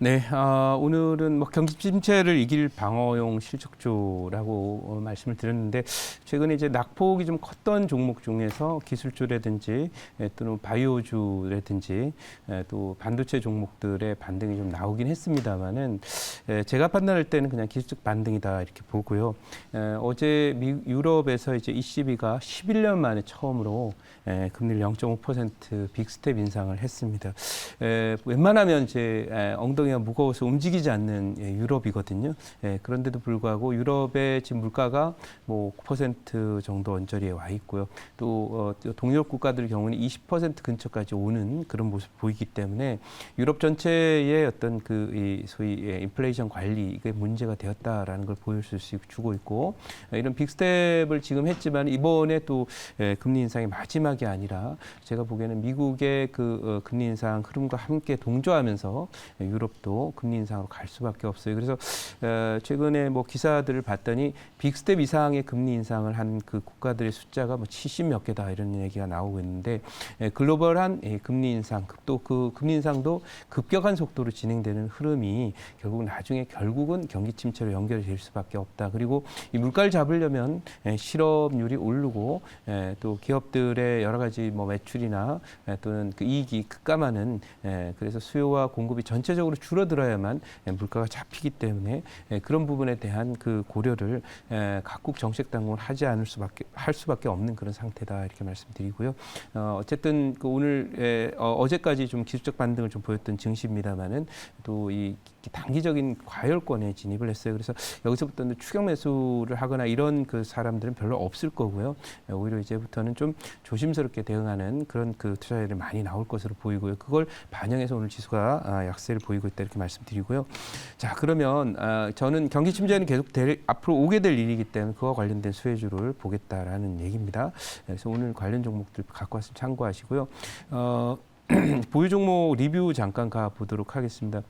네, 아, 오늘은 뭐 경기 침체를 이길 방어용 실적조라고 어, 말씀을 드렸는데 최근에 이제 낙폭이 좀 컸던 종목 중에서 기술주라든지 예, 또는 바이오주라든지 예, 또 반도체 종목들의 반등이 좀 나오긴 했습니다만은 예, 제가 판단할 때는 그냥 기술적 반등이다 이렇게 보고요. 예, 어제 미, 유럽에서 이제 ECB가 11년 만에 처음으로 예, 금리를 0.5% 빅스텝 인상을 했습니다. 에, 웬만하면 이제 에, 엉덩이 가 무거워서 움직이지 않는 예, 유럽이거든요. 예, 그런데도 불구하고 유럽의 지금 물가가 뭐 9% 정도 언저리에 와 있고요. 또 어, 또 동유럽 국가들의 경우는 20% 근처까지 오는 그런 모습 보이기 때문에 유럽 전체의 어떤 그 이 소위 예, 인플레이션 관리 이게 문제가 되었다라는 걸 보여줄 수 주고 있고 예, 이런 빅스텝을 지금 했지만 이번에 또 예, 금리 인상이 마지막이 아니라 제가 보기에는 미국의 그 어, 금리 인상 흐름과 함께 동조하면서 유럽 도 금리 인상으로 갈 수밖에 없어요. 그래서 어, 최근에 뭐 기사들을 봤더니 빅스텝 이상의 금리 인상을 한 그 국가들의 숫자가 뭐 70몇 개다 이런 얘기가 나오고 있는데 예, 글로벌한 예, 금리 인상 또 그 금리 인상도 급격한 속도로 진행되는 흐름이 결국 나중에 결국은 경기 침체로 연결이 될 수밖에 없다. 그리고 이 물가를 잡으려면 예, 실업률이 오르고 예, 또 기업들의 여러 가지 뭐 매출이나 예, 또는 그 이익이 급감하는 예, 그래서 수요와 공급이 전체적으로 줄 어들어야만 예, 물가가 잡히기 때문에 예, 그런 부분에 대한 그 고려를 예, 각국 정책 당국은 하지 않을 수밖에 할 수밖에 없는 그런 상태다 이렇게 말씀드리고요. 어, 어쨌든 그 오늘 예, 어, 어제까지 좀 기술적 반등을 좀 보였던 증시입니다만은 또 이 단기적인 과열권에 진입을 했어요. 그래서 여기서부터는 추격 매수를 하거나 이런 그 사람들은 별로 없을 거고요. 예, 오히려 이제부터는 좀 조심스럽게 대응하는 그런 그 투자자들이 많이 나올 것으로 보이고요. 그걸 반영해서 오늘 지수가 아, 약세를 보이고 이렇게 말씀드리고요. 자 그러면 아, 저는 경기 침체는 계속 될, 앞으로 오게 될 일이기 때문에 그와 관련된 수혜주를 보겠다라는 얘기입니다. 그래서 오늘 관련 종목들 갖고 왔으면 참고하시고요. 어, 보유 종목 리뷰 잠깐 가 보도록 하겠습니다.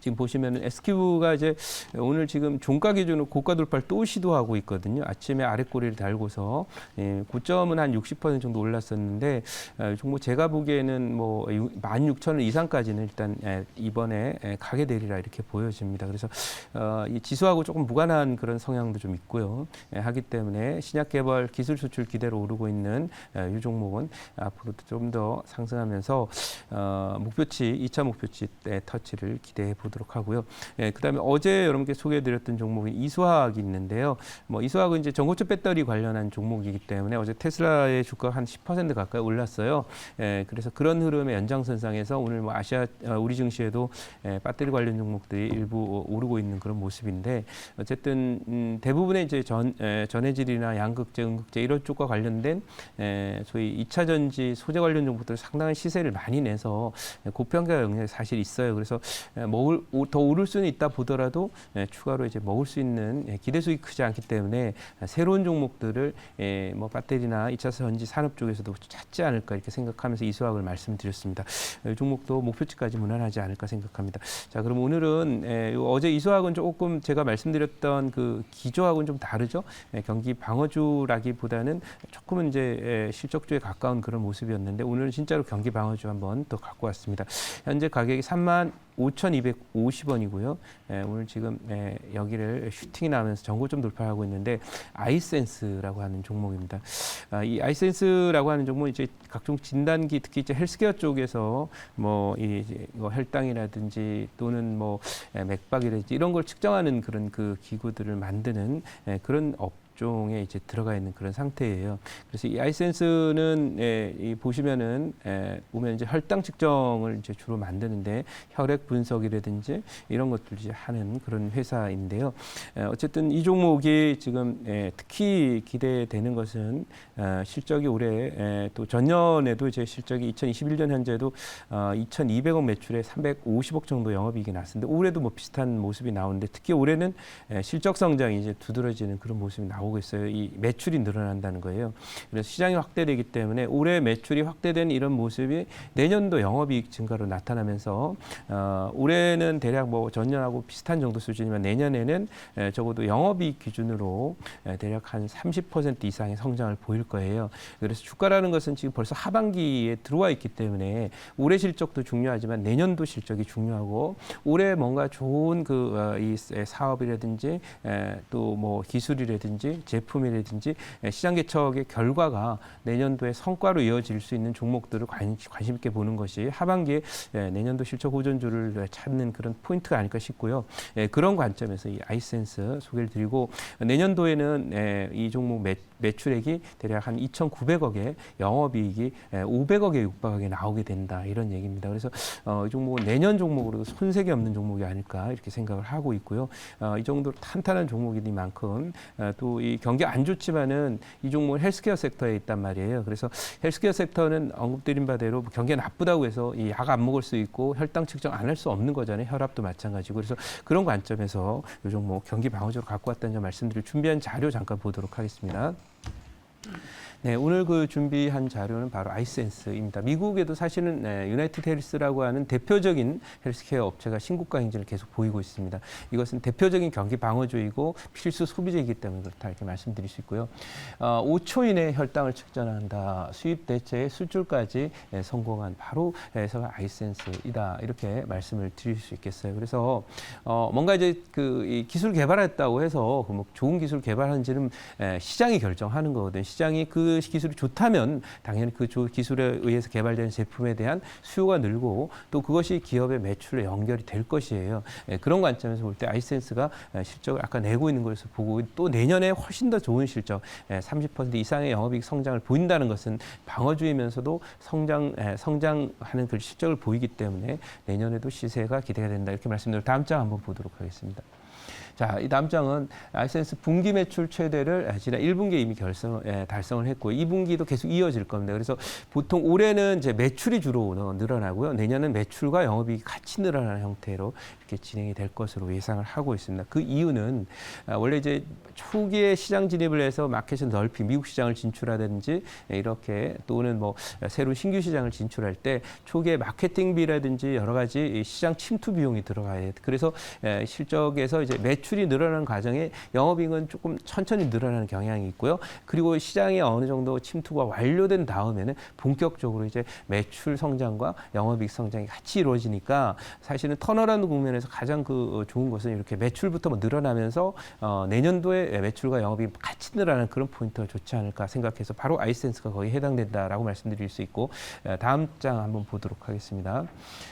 지금 보시면은 SQ가 이제 오늘 지금 종가 기준으로 고가 돌파를 또 시도하고 있거든요. 아침에 아래 꼬리를 달고서 예, 고점은 한 60% 정도 올랐었는데 어, 종목 제가 보기에는 뭐 16,000원 이상까지는 일단 예, 이번에 예, 가게 되리라 이렇게 보여집니다. 그래서 어, 이 지수하고 조금 무관한 그런 성향도 좀 있고요. 예, 하기 때문에 신약 개발 기술 수출 기대로 오르고 있는 예, 이 종목은 앞으로도 좀 더 상승하면서 어, 목표치 2차 목표치 때 터치를 기대해 보 도록 하고요. 예, 그다음에 어제 여러분께 소개해드렸던 종목이 이수화학이 있는데요. 뭐 이수화학은 이제 전고체 배터리 관련한 종목이기 때문에 어제 테슬라의 주가 한 10% 가까이 올랐어요. 예, 그래서 그런 흐름의 연장선상에서 오늘 뭐 아시아 어, 우리 증시에도 예, 배터리 관련 종목들이 일부 오르고 있는 그런 모습인데 어쨌든 음, 대부분의 이제 전 에, 전해질이나 양극재, 음극재 이런 쪽과 관련된 에, 소위 2차 전지 소재 관련 종목들 상당한 시세를 많이 내서 고평가 영역이 사실 있어요. 그래서 에, 먹을 오- 더 오를 수는 있다 보더라도 에, 추가로 이제 먹을 수 있는 에, 기대 수익 크지 않기 때문에 에, 새로운 종목들을 에, 뭐 배터리나 2차 전지 산업 쪽에서도 찾지 않을까 이렇게 생각하면서 이 수학을 말씀드렸습니다. 이 종목도 목표치까지 무난하지 않을까 생각합니다. 자, 그럼 오늘은 어제 이 수학은 조금 제가 말씀드렸던 그 기조하고는 좀 다르죠. 에, 경기 방어주라기보다는 조금은 이제 에, 실적주에 가까운 그런 모습이었는데 오늘은 진짜로 경기 방어주 한번 또 갖고 왔습니다. 현재 가격이 3만 5,250원이고요. 예, 오늘 지금 예, 여기를 슈팅이 나면서 전고점 돌파하고 있는데 아이센스라고 하는 종목입니다. 아, 이 아이센스라고 하는 종목은 이제 각종 진단기 특히 이제 헬스케어 쪽에서 뭐이 뭐 혈당이라든지 또는 뭐 예, 맥박이라든지 이런 걸 측정하는 그런 그 기구들을 만드는 예, 그런 업 종에 이제 들어가 있는 그런 상태예요. 그래서 이 아이센스는 예, 이 보시면은 예, 보면 이제 혈당 측정을 이제 주로 만드는데 혈액 분석이라든지 이런 것들 이제 하는 그런 회사인데요. 에, 어쨌든 이 종목이 지금 에, 특히 기대되는 것은 어, 실적이 올해 에, 또 전년에도 이제 실적이 2021년 현재도 어, 2,200억 매출에 350억 정도 영업이익이 났습니다. 올해도 뭐 비슷한 모습이 나오는데 특히 올해는 에, 실적 성장이 이제 두드러지는 그런 모습이 나오고 나오고 있어요. 이 매출이 늘어난다는 거예요. 그래서 시장이 확대되기 때문에 올해 매출이 확대된 이런 모습이 내년도 영업이익 증가로 나타나면서 어, 올해는 대략 뭐 전년하고 비슷한 정도 수준이면 내년에는 에, 적어도 영업이익 기준으로 에, 대략 한 30% 이상의 성장을 보일 거예요. 그래서 주가라는 것은 지금 벌써 하반기에 들어와 있기 때문에 올해 실적도 중요하지만 내년도 실적이 중요하고 올해 뭔가 좋은 그 이 사업이라든지 또 뭐 기술이라든지 제품이라든지 에, 시장 개척의 결과가 내년도에 성과로 이어질 수 있는 종목들을 관, 관심 있게 보는 것이 하반기에 에, 내년도 실적 호전주를 찾는 그런 포인트가 아닐까 싶고요. 에, 그런 관점에서 이 아이센스 소개를 드리고 내년도에는 에, 이 종목 매, 매출액이 대략 한 2,900억에 영업이익이 에, 500억에 육박하게 나오게 된다 이런 얘기입니다. 그래서 어, 이 종목은 내년 종목으로도 손색이 없는 종목이 아닐까 이렇게 생각을 하고 있고요. 어, 이 정도로 탄탄한 종목이니만큼 어, 또이 경기 안 좋지만은 이 종목은 헬스케어 섹터에 있단 말이에요. 그래서 헬스케어 섹터는 언급드린 바대로 뭐 경기가 나쁘다고 해서 이 약 안 먹을 수 있고 혈당 측정 안 할 수 없는 거잖아요. 혈압도 마찬가지고 그래서 그런 관점에서 이 종목 경기 방어적으로 갖고 왔다는 점 말씀드릴 준비한 자료 잠깐 보도록 하겠습니다. 네, 오늘 그 준비한 자료는 바로 아이센스입니다. 미국에도 사실은 네, 유나이티드 헬스라고 하는 대표적인 헬스케어 업체가 신고가 행진을 계속 보이고 있습니다. 이것은 대표적인 경기 방어주의고 필수 소비재이기 때문에 그렇다 이렇게 말씀드릴 수 있고요. 어, 5초 이내 혈당을 측정한다. 수입 대체의 술줄까지 예, 성공한 바로 회사가 아이센스이다. 이렇게 말씀을 드릴 수 있겠어요. 그래서 어, 뭔가 이제 그이 기술 개발했다고 해서 그 뭐 좋은 기술 개발한지는 에, 시장이 결정하는 거거든요. 시장이 그 기술이 좋다면 당연히 그 조- 기술에 의해서 개발된 제품에 대한 수요가 늘고 또 그것이 기업의 매출에 연결이 될 것이에요. 예, 그런 관점에서 볼 때 아이센스가 에, 실적을 아까 내고 있는 것을 보고 또 내년에 훨씬 더 좋은 실적, 에, 30% 이상의 영업이익 성장을 보인다는 것은 방어주이면서도 성장, 에, 성장하는 그 실적을 보이기 때문에 내년에도 시세가 기대가 된다 이렇게 말씀드리고 다음 장 한번 보도록 하겠습니다. 자, 이 다음 장은 아이센스 분기 매출 최대를 지난 1분기에 이미 결성, 에, 달성을 했고 2분기도 계속 이어질 겁니다. 그래서 보통 올해는 이제 매출이 주로 너- 늘어나고요. 내년은 매출과 영업이익이 같이 늘어나는 형태로 이렇게 진행이 될 것으로 예상을 하고 있습니다. 그 이유는 아, 원래 이제 초기에 시장 진입을 해서 마켓을 넓히 미국 시장을 진출하든지 이렇게 또는 뭐 새로운 신규 시장을 진출할 때 초기에 마케팅비라든지 여러 가지 이 시장 침투 비용이 들어가야 돼요. 그래서 에, 실적에서 이제 매출 이 늘어나는 과정에 영업이익은 조금 천천히 늘어나는 경향이 있고요. 그리고 시장에 어느 정도 침투가 완료된 다음에는 본격적으로 이제 매출 성장과 영업이익 성장이 같이 이루어지니까 사실은 턴어라운드 국면에서 가장 그 좋은 것은 이렇게 매출부터 뭐 늘어나면서 어, 내년도에 매출과 영업이 같이 늘어나는 그런 포인트가 좋지 않을까 생각해서 바로 아이센스가 거의 해당된다라고 말씀드릴 수 있고 에, 다음 장 한번 보도록 하겠습니다.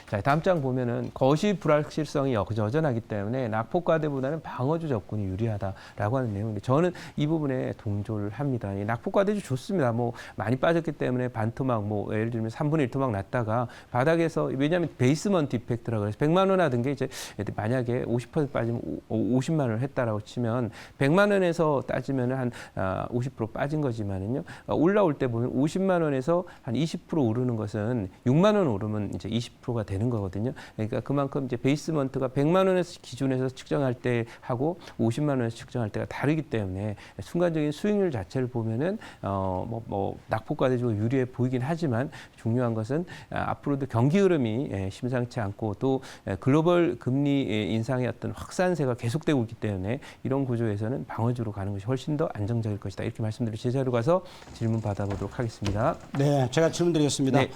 자, 다음 장 보면은 거시 불확실성이 여- 여전하기 때문에 낙폭과대보다는 방어주 접근이 유리하다라고 하는 내용인데 저는 이 부분에 동조를 합니다. 이 낙폭과대주 좋습니다. 뭐 많이 빠졌기 때문에 반토막 뭐 예를 들면 3분의 1 토막 났다가 바닥에서 왜냐하면 베이스먼트 이펙트라고 해서 100만 원 하던 게 이제 만약에 50% 빠지면 오- 50만 원을 했다라고 치면 100만 원에서 따지면 한 아, 50% 빠진 거지만은요 어, 올라올 때 보면 50만 원에서 한 20% 오르는 것은 6만 원 오르면 이제 20%가 되는 거거든요. 그러니까 그만큼 이제 베이스먼트가 100만 원에서 기준에서 측정할 때 하고 50만 원에서 측정할 때가 다르기 때문에 순간적인 수익률 자체를 보면은 어뭐 뭐 낙폭과대주가 유리해 보이긴 하지만 중요한 것은 아, 앞으로도 경기 흐름이 예, 심상치 않고 또 예, 글로벌 금리 예, 인상의 어떤 확산세가 계속되고 있기 때문에 이런 구조에서는 방어주로 가는 것이 훨씬 더 안정적일 것이다 이렇게 말씀드리고 제자로 가서 질문 받아보도록 하겠습니다. 네, 제가 질문 드리겠습니다. 네.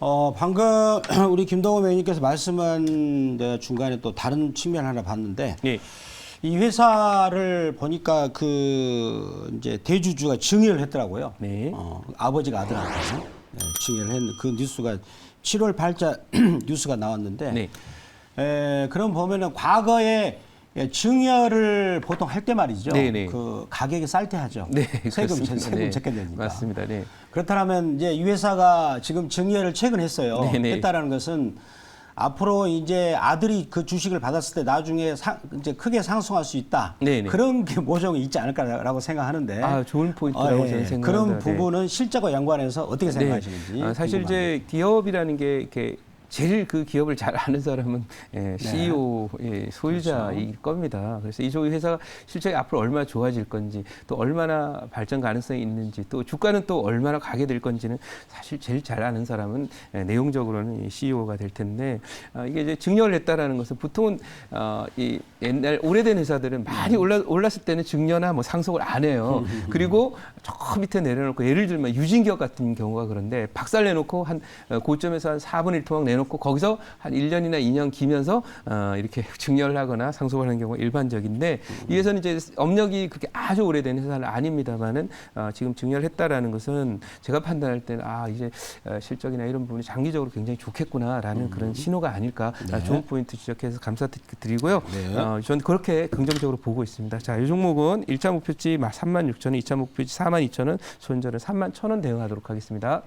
어, 방금 우리 김동호 매니저께서 말씀한 데 중간에 또 다른 측면 하나 봤는데 예. 이 회사를 보니까 그 이제 대주주가 증여를 했더라고요. 네. 어, 아버지가 아들한테 네, 증여를 했는 그 뉴스가 7월 8자 뉴스가 나왔는데 네. 에, 그럼 보면은 과거에 예, 증여를 보통 할 때 말이죠. 네, 네. 그 가격이 쌀 때 하죠. 네, 세금 그렇습니다. 세금 네. 적게 내니까. 맞습니다. 네. 그렇다면 이제 이 회사가 지금 증여를 최근 했어요. 네네. 했다라는 것은 앞으로 이제 아들이 그 주식을 받았을 때 나중에 상, 이제 크게 상승할 수 있다. 네네. 그런 게 모종이 있지 않을까라고 생각하는데. 아, 좋은 포인트라고 어, 예. 저는 생각합니다. 그런 네. 부분은 실적과 연관해서 어떻게 생각하시는지. 아, 사실 궁금합니다. 이제 기업이라는 게 이렇게 제일 그 기업을 잘 아는 사람은 예, CEO 의 소유자일 그렇죠. 겁니다. 그래서 이 회사가 실제 앞으로 얼마나 좋아질 건지 또 얼마나 발전 가능성이 있는지 또 주가는 또 얼마나 가게 될 건지는 사실 제일 잘 아는 사람은 예, 내용적으로는 이 CEO가 될 텐데 아, 이게 이제 증여를 했다라는 것은 보통은 어, 이 옛날 오래된 회사들은 많이 올라, 올랐을 때는 증여나 뭐 상속을 안 해요. 그리고 저 밑에 내려놓고 예를 들면 유진기업 같은 경우가 그런데 박살 내놓고 한 어, 고점에서 한 4분의 1 토막 내놓고 거기서 한 1년이나 2년 기면서 어, 이렇게 증여를 하거나 상속을 하는 경우가 일반적인데 이 회사는 이제 업력이 그렇게 아주 오래된 회사는 아닙니다만은 어, 지금 증여를 했다라는 것은 제가 판단할 때는 아 이제 어, 실적이나 이런 부분이 장기적으로 굉장히 좋겠구나라는 그런 신호가 아닐까 네. 좋은 포인트 지적해서 감사드리고요. 네. 어, 저는 그렇게 긍정적으로 보고 있습니다. 자, 이 종목은 1차 목표치 36,000원, 2차 목표치 42,000원, 손절은 31,000원 대응하도록 하겠습니다.